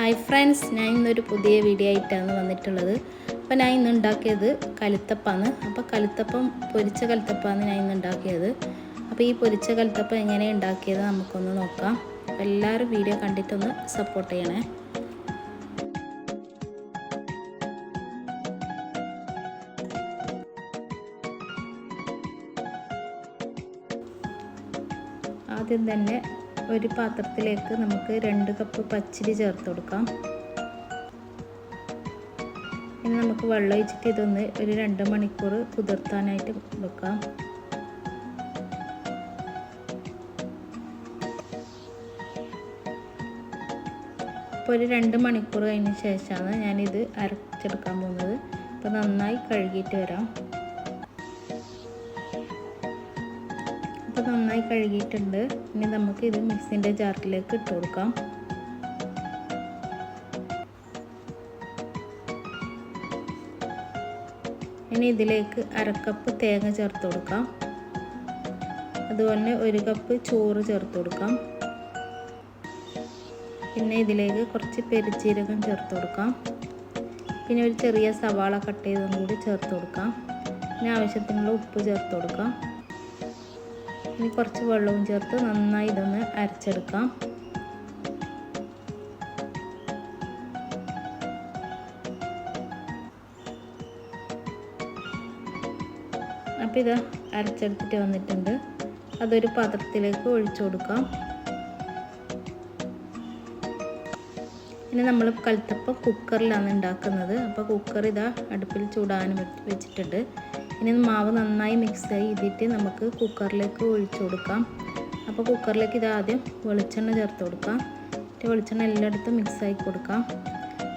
Hi friends ഞാൻ ഇന്നൊരു പുതിയ വീഡിയോ ആയിട്ടാണ് വന്നിട്ടുള്ളത്. അപ്പോൾ ഞാൻ ഇന്ന് ഉണ്ടാക്കിയത് കലുത്തപ്പാണ്. അപ്പോൾ കലുത്തപ്പം പൊരിച്ച കലുത്തപ്പാണ് ഞാൻ ഇന്ന് ഉണ്ടാക്കിയത്. അപ്പോൾ ഈ പൊരിച്ച കലുത്തപ്പം എങ്ങനെ ഉണ്ടാക്കിയത് നമുക്കൊന്ന് നോക്കാം. എല്ലാവരും വീഡിയോ കണ്ടിട്ടൊന്ന് സപ്പോർട്ട് ചെയ്യണേ. ആദ്യം തന്നെ ഒരു പാത്രത്തിലേക്ക് നമുക്ക് രണ്ട് കപ്പ് പച്ചരി ചേർത്ത് കൊടുക്കാം. ഇനി നമുക്ക് വെള്ളം ഒഴിച്ചിട്ട് ഇതൊന്ന് ഒരു രണ്ട് മണിക്കൂർ കുതിർത്താനായിട്ട് വെക്കാം. ഇപ്പോൾ ഒരു രണ്ട് മണിക്കൂർ കഴിഞ്ഞ ശേഷമാണ് ഞാനിത് അരച്ചെടുക്കാൻ പോകുന്നത്. അപ്പോൾ നന്നായി കഴുകിയിട്ട് വരാം. ഇപ്പോൾ നന്നായി കഴുകിയിട്ടുണ്ട്. ഇനി നമുക്ക് ഇത് മിക്സിന്റെ ജാറിലേക്ക് ഇട്ട് കൊടുക്കാം. ഇനി ഇതിലേക്ക് അരക്കപ്പ് തേങ്ങ ചേർത്ത് കൊടുക്കാം. അതുപോലെ ഒരു കപ്പ് ചോറ് ചേർത്ത് കൊടുക്കാം. പിന്നെ ഇതിലേക്ക് കുറച്ച് പെരിച്ചീരകം ചേർത്ത് കൊടുക്കാം. പിന്നെ ഒരു ചെറിയ സവാള കട്ട് ചെയ്തതും കൂടി ചേർത്ത് കൊടുക്കാം. പിന്നെ ആവശ്യത്തിനുള്ള ഉപ്പ് ചേർത്ത് കൊടുക്കാം. ഇനി കുറച്ച് വെള്ളവും ചേർത്ത് നന്നായി ഇതൊന്ന് അരച്ചെടുക്കാം. അപ്പോൾ ഇത് അരച്ചെടുത്തിട്ട് വന്നിട്ടുണ്ട്. അതൊരു പാത്രത്തിലേക്ക് ഒഴിച്ചു കൊടുക്കാം. ഇനി നമ്മൾ കൽത്തപ്പ കുക്കറിലാണ് ഉണ്ടാക്കുന്നത്. അപ്പോൾ കുക്കർ ഇതാ അടുപ്പിൽ ചൂടാൻ വെച്ചിട്ടുണ്ട്. ഇനി മാവ് നന്നായി മിക്സ് ചെയ്തിട്ട് നമുക്ക് കുക്കറിലേക്ക് ഒഴിച്ചു കൊടുക്കാം. അപ്പോൾ കുക്കറിലേക്ക് ഇത് ആദ്യം വെളിച്ചെണ്ണ ചേർത്ത് കൊടുക്കാം. മറ്റേ വെളിച്ചെണ്ണ എല്ലായിടത്തും മിക്സ് ആക്കി കൊടുക്കാം.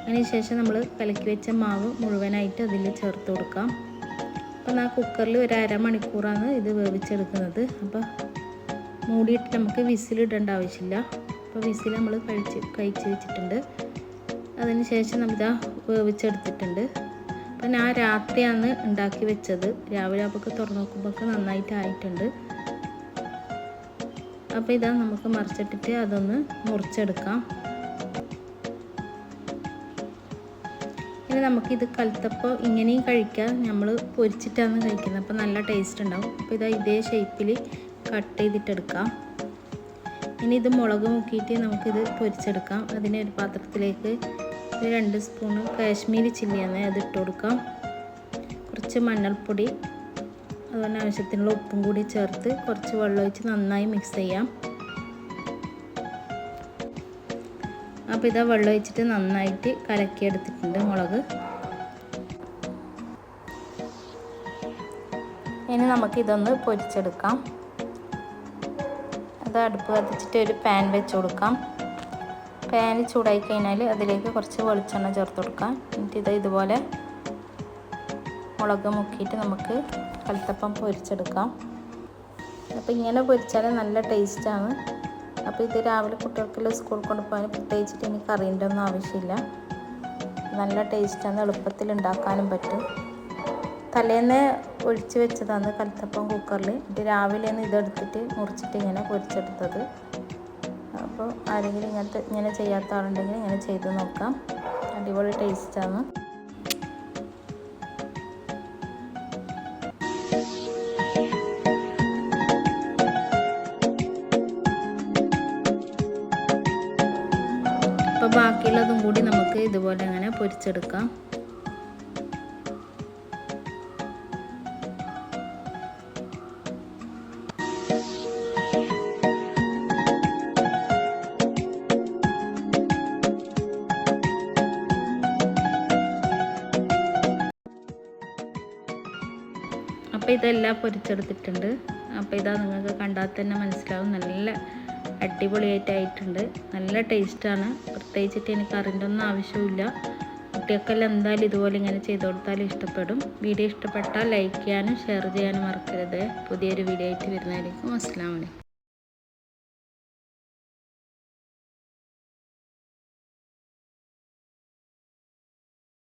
അതിനുശേഷം നമ്മൾ കലക്കി വെച്ച മാവ് മുഴുവനായിട്ട് അതിൽ ചേർത്ത് കൊടുക്കാം. അപ്പോൾ ആ കുക്കറിൽ ഒരു അരമണിക്കൂറാണ് ഇത് വേവിച്ചെടുക്കുന്നത്. അപ്പോൾ മൂടിയിട്ട് നമുക്ക് വിസിലിടേണ്ട ആവശ്യമില്ല. അപ്പോൾ വിസിൽ നമ്മൾ കഴിച്ച് കഴിച്ച് വെച്ചിട്ടുണ്ട്. അതിന് ശേഷം നമ്മളിതാ വേവിച്ചെടുത്തിട്ടുണ്ട്. അപ്പം ഞാൻ രാത്രിയാണ് ഉണ്ടാക്കി വെച്ചത്. രാവിലെ അപ്പോൾ തുറന്നു നോക്കുമ്പോൾ നന്നായിട്ട് ആയിട്ടുണ്ട്. അപ്പോൾ ഇതാ നമുക്ക് മറിച്ചിട്ടിട്ട് അതൊന്ന് മുറിച്ചെടുക്കാം. ഇനി നമുക്കിത് കലത്തപ്പോൾ ഇങ്ങനെയും കഴിക്കാം. നമ്മൾ പൊരിച്ചിട്ടാണ് കഴിക്കുന്നത്. അപ്പോൾ നല്ല ടേസ്റ്റ് ഉണ്ടാവും. അപ്പോൾ ഇതാ ഇതേ ഷേപ്പിൽ കട്ട് ചെയ്തിട്ടെടുക്കാം. ഇനി ഇത് മുളക് മുക്കിയിട്ട് നമുക്കിത് പൊരിച്ചെടുക്കാം. അതിനെ ഒരു പാത്രത്തിലേക്ക് ഒരു രണ്ട് സ്പൂണ് കാശ്മീരി ചില്ലിയാണ് അത് ഇട്ട് കൊടുക്കാം. കുറച്ച് മഞ്ഞൾപ്പൊടി അതുപോലെ ആവശ്യത്തിനുള്ള ഉപ്പും കൂടി ചേർത്ത് കുറച്ച് വെള്ളം ഒഴിച്ച് നന്നായി മിക്സ് ചെയ്യാം. അപ്പോൾ ഇതാ വെള്ളം ഒഴിച്ചിട്ട് നന്നായിട്ട് കലക്കിയെടുത്തിട്ടുണ്ട് മുളക്. ഇനി നമുക്കിതൊന്ന് പൊരിച്ചെടുക്കാം. അത് അടുപ്പ് കത്തിച്ചിട്ട് ഒരു പാൻ വെച്ച് കൊടുക്കാം. പാൻ ചൂടായി കഴിഞ്ഞാൽ അതിലേക്ക് കുറച്ച് വെളിച്ചെണ്ണ ചേർത്ത് കൊടുക്കാം. എന്നിട്ട് ഇത് ഇതുപോലെ മുളക് മുക്കിയിട്ട് നമുക്ക് കൽത്തപ്പം പൊരിച്ചെടുക്കാം. അപ്പോൾ ഇങ്ങനെ പൊരിച്ചാൽ നല്ല ടേസ്റ്റാണ് അപ്പോൾ ഇത് രാവിലെ കുട്ടികൾക്കെല്ലാം സ്കൂൾ കൊണ്ടുപോകാൻ പ്രത്യേകിച്ചിട്ട് എനിക്ക് കറീന്റെ ഒന്നും ആവശ്യമില്ല. നല്ല ടേസ്റ്റാണ് എളുപ്പത്തിൽ ഉണ്ടാക്കാനും പറ്റും. തലേന്ന് ഒഴിച്ച് വെച്ചതാണ് കലത്തപ്പം കുക്കറിൽ ഇത് രാവിലെയാണ് ഇതെടുത്തിട്ട് മുറിച്ചിട്ട് ഇങ്ങനെ പൊരിച്ചെടുത്തത്. അപ്പോൾ ആരെങ്കിലും ഇങ്ങനത്തെ ഇങ്ങനെ ചെയ്യാത്ത ആളുണ്ടെങ്കിൽ ഇങ്ങനെ ചെയ്ത് നോക്കാം. അടിപൊളി ടേസ്റ്റാണ് അപ്പോൾ ബാക്കിയുള്ളതും കൂടി നമുക്ക് ഇതുപോലെ അങ്ങനെ പൊരിച്ചെടുക്കാം. അപ്പോൾ ഇതെല്ലാം പൊരിച്ചെടുത്തിട്ടുണ്ട്. അപ്പോൾ ഇതാ നിങ്ങൾക്ക് കണ്ടാൽ തന്നെ മനസ്സിലാവും. നല്ല അടിപൊളിയായിട്ടായിട്ടുണ്ട്. നല്ല ടേസ്റ്റാണ് പ്രത്യേകിച്ചിട്ട് എനിക്ക് അറിന്റെ ഒന്നും ആവശ്യമില്ല കുട്ടികൾക്കെല്ലാം എന്തായാലും ഇതുപോലെ ഇങ്ങനെ ചെയ്ത് കൊടുത്താലും ഇഷ്ടപ്പെടും. വീഡിയോ ഇഷ്ടപ്പെട്ടാൽ ലൈക്ക് ചെയ്യാനും ഷെയർ ചെയ്യാനും മറക്കരുത്. പുതിയൊരു വീഡിയോ ആയിട്ട് വരുന്നതായിരിക്കും. അസ്സാം വലൈക്കും